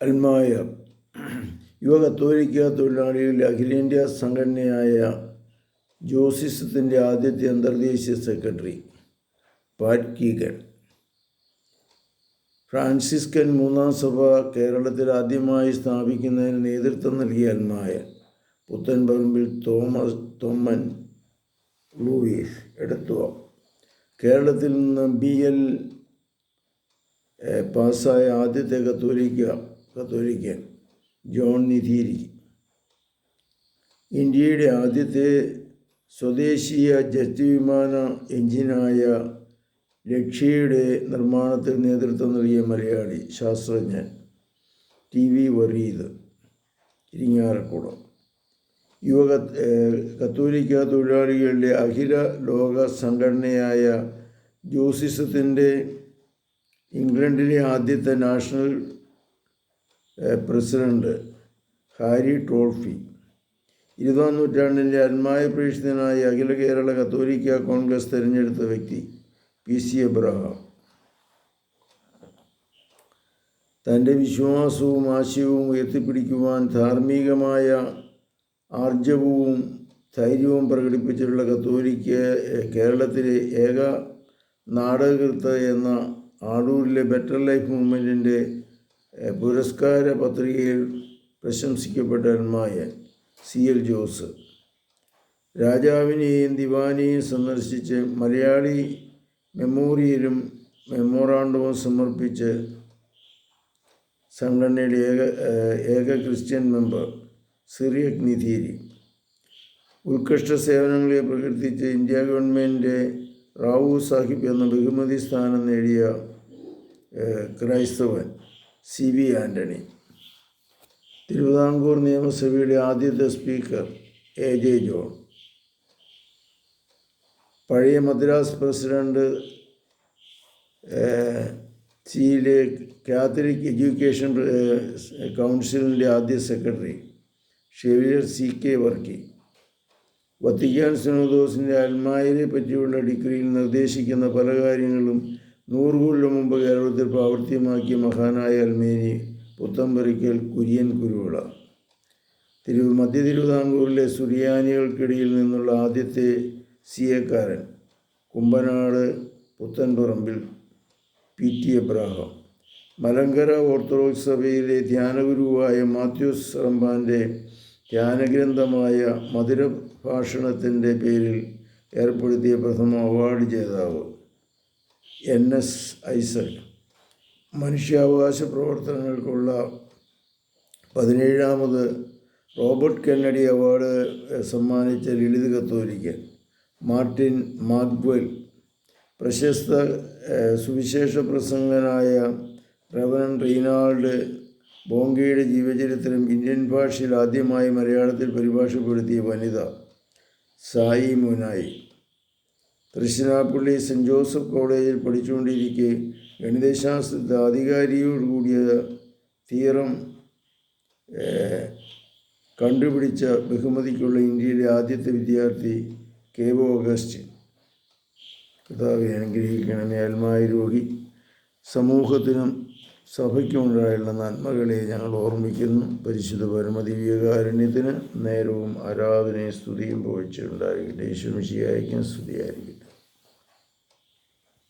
അൽമായ യുവ കത്തോലിക്ക തൊഴിലാളികളുടെ അഖിലേന്ത്യാ സംഘടനയായ ജോസിസത്തിന്റെ ആദ്യത്തെ അന്തർദേശീയ സെക്രട്ടറി പാറ്റ് കീഗൻ ഫ്രാൻസിസ്കൻ മൂന്നാം സഭ കേരളത്തിൽ ആദ്യമായി സ്ഥാപിക്കുന്നതിന് നേതൃത്വം നൽകിയ അൽമായ പുത്തൻപറമ്പിൽ തോമസ് തൊമ്മൻ ലൂയിസ് എടുത്തുവ കേരളത്തിൽ നിന്ന് ബി എൽ പാസ്സായ ആദ്യത്തെ കത്തോലിക്ക കത്തോലിക്കൻ ജോൺ നിധീരി ഇന്ത്യയുടെ ആദ്യത്തെ സ്വദേശീയ ജെറ്റ് വിമാന എഞ്ചിനായ രക്ഷയുടെ നിർമ്മാണത്തിൽ നേതൃത്വം നൽകിയ മലയാളി ശാസ്ത്രജ്ഞൻ ടി വി വറീദ് ഇരിങ്ങാറക്കുടം യുവ കത്തോലിക്ക തൊഴിലാളികളുടെ അഖില ലോക സംഘടനയായ ജോസിസത്തിന്റെ ഇംഗ്ലണ്ടിലെ ആദ്യത്തെ നാഷണൽ പ്രസിഡന്റ് ഹാരി ടോൾഫി. ഇരുപതാം നൂറ്റാണ്ടിന്റെ അന്മായ പ്രേക്ഷിതനായി അഖില കേരള കത്തോലിക്ക കോൺഗ്രസ് തിരഞ്ഞെടുത്ത വ്യക്തി പി സി എബ്രഹാം. തന്റെ വിശ്വാസവും ആശയവും ഉയർത്തിപ്പിടിക്കുവാൻ ധാർമ്മികമായ ആർജവവും ധൈര്യവും പ്രകടിപ്പിച്ചിട്ടുള്ള കത്തോലിക്ക കേരളത്തിലെ ഏക നാടകകൃത്ത് എന്ന ആടൂരിലെ ബെറ്റർ ലൈഫ് മൂവ്മെന്റിന്റെ പുരസ്കാര പത്രികയിൽ പ്രശംസിക്കപ്പെട്ട അന്മായൻ സി. എൽ. ജോസ്. രാജാവിനെയും ദിവാനെയും സന്ദർശിച്ച് മലയാളി മെമ്മോറിയലും മെമ്മോറാണ്ടവും സമർപ്പിച്ച് സംഘടനയുടെ ഏക ഏക ക്രിസ്ത്യൻ മെമ്പർ സിറിയക് നിധീരി. ഉത്കൃഷ്ട സേവനങ്ങളെ പ്രകീർത്തിച്ച് ഇന്ത്യ ഗവൺമെന്റ് റാവു സാഹിബ് എന്ന ബഹുമതി സ്ഥാനം നേടിയ ക്രൈസ്തവൻ. സി വി ആന്റണി തിരുവിതാംകൂർ നിയമസഭയുടെ ആദ്യത്തെ സ്പീക്കർ എ ജെ ജോൺ. പഴയ മദ്രാസ് പ്രസിഡന്റ് ഏഹ്, സിയിലെ കാത്തലിക് എഡ്യൂക്കേഷൻ കൗൺസിലിന്റെ ആദ്യ secretary chevalier C K Varkey. Vatican സിനോദോസിന്റെ അൽമായരെ പറ്റിയുള്ള ഡിഗ്രിയിൽ നിർദ്ദേശിക്കുന്ന പല കാര്യങ്ങളും നൂറ് മുമ്പ് കേരളത്തിൽ പ്രാവർത്തികമാക്കിയ മഹാനായ അൽമേരി പുത്തമ്പരിക്കൽ കുര്യൻ കുരുവിള. തിരു മധ്യ തിരുവിതാംകൂറിലെ സുറിയാനികൾക്കിടയിൽ നിന്നുള്ള ആദ്യത്തെ C എക്കാരൻ Kumbanad Puthenparambil P T Abraham. Malankara Orthodox സഭയിലെ ധ്യാനഗുരുവായ മാത്യൂസ് റമ്പാന്റെ ധ്യാനഗ്രന്ഥമായ മധുരഭാഷണത്തിന്റെ പേരിൽ ഏർപ്പെടുത്തിയ പ്രഥമ അവാർഡ് ജേതാവ്. എൻ എസ് ഐസക് മനുഷ്യാവകാശ പ്രവർത്തനങ്ങൾക്കുള്ള പതിനേഴാമത് റോബർട്ട് കെന്നഡി അവാർഡ് സമ്മാനിച്ച ലളിത് കത്തോലിക്കൻ മാർട്ടിൻ മാഗ്വൽ പ്രശസ്ത സുവിശേഷ പ്രസംഗനായ റവനൻ റീനാൾഡ് ബോങ്കയുടെ ജീവചരിത്രം ഇന്ത്യൻ ഭാഷയിൽ ആദ്യമായി മലയാളത്തിൽ പരിഭാഷപ്പെടുത്തിയ വനിത സായി മുനായി. തൃശ്ശിനാപ്പള്ളി സെന്റ് ജോസഫ് കോളേജിൽ പഠിച്ചുകൊണ്ടിരിക്കെ ഗണിതശാസ്ത്രത്തിൽ അധികാരിയോടുകൂടിയ തീറം കണ്ടുപിടിച്ച ബഹുമതിക്കുള്ള ഇന്ത്യയിലെ ആദ്യത്തെ വിദ്യാർത്ഥി കെ ഓഗസ്റ്റ്. കർത്താവെ അനുഗ്രഹിക്കണമേ. അൽമായ രോഗി സമൂഹത്തിനും സഭയ്ക്കുമുണ്ടായുള്ള നന്മകളെ ഞങ്ങൾ ഓർമ്മിക്കുന്നു. പരിശുദ്ധ പരമദിവ്യകാരുണ്യത്തിന് നേരവും ആരാധനയും സ്തുതിയും പോയിച്ചുണ്ടായിരിക്കട്ടെ. യേശുമിശിയായിരിക്കും സ്തുതിയായിരിക്കും